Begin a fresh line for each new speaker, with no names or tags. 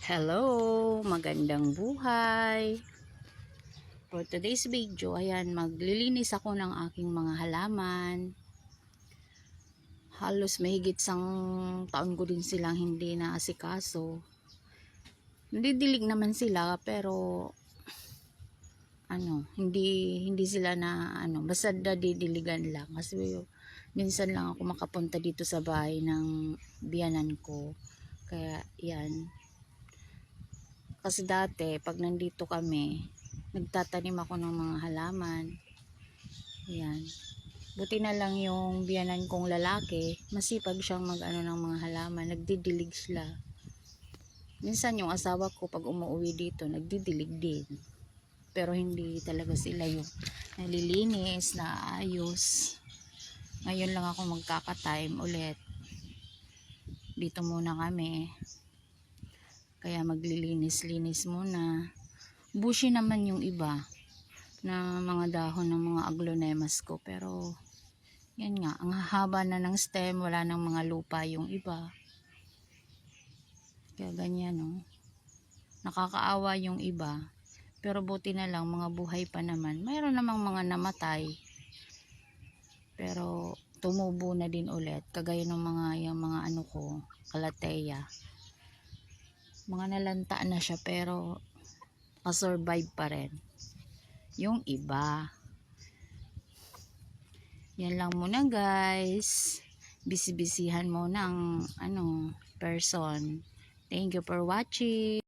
Hello, magandang buhay. For today's video, ayan, maglilinis ako ng aking mga halaman. Halos mahigit sang taon ko din silang hindi na asikaso. Nandidilig naman sila pero ano, hindi hindi sila na ano, basta nadidiligan lang kasi minsan lang ako makapunta dito sa bahay ng biyanan ko. Kaya yan, kasi dati, pag nandito kami, nagtatanim ako ng mga halaman. Yan. Buti na lang yung biyanan kong lalaki, masipag siyang mag-ano ng mga halaman, nagdidilig sila. Minsan yung asawa ko pag umuwi dito, nagdidilig din. Pero hindi talaga sila yung nalilinis, naayos. Ngayon lang ako magkaka-time ulit. Dito muna kami. Kaya maglilinis-linis muna. Bushy naman yung iba na mga dahon ng mga aglonemas ko. Pero, yan nga, ang haba na ng stem, wala ng mga lupa yung iba. Kaya ganyan, no. Nakakaawa yung iba. Pero buti na lang, mga buhay pa naman. Mayroon namang mga namatay. Pero, tumubo na din ulit. Kagaya ng mga, yung mga ano ko, kalateya mga nalanta na siya pero pa-survive pa rin. Yung iba. Yan lang muna guys. Bisibisihan mo ng ano person. Thank you for watching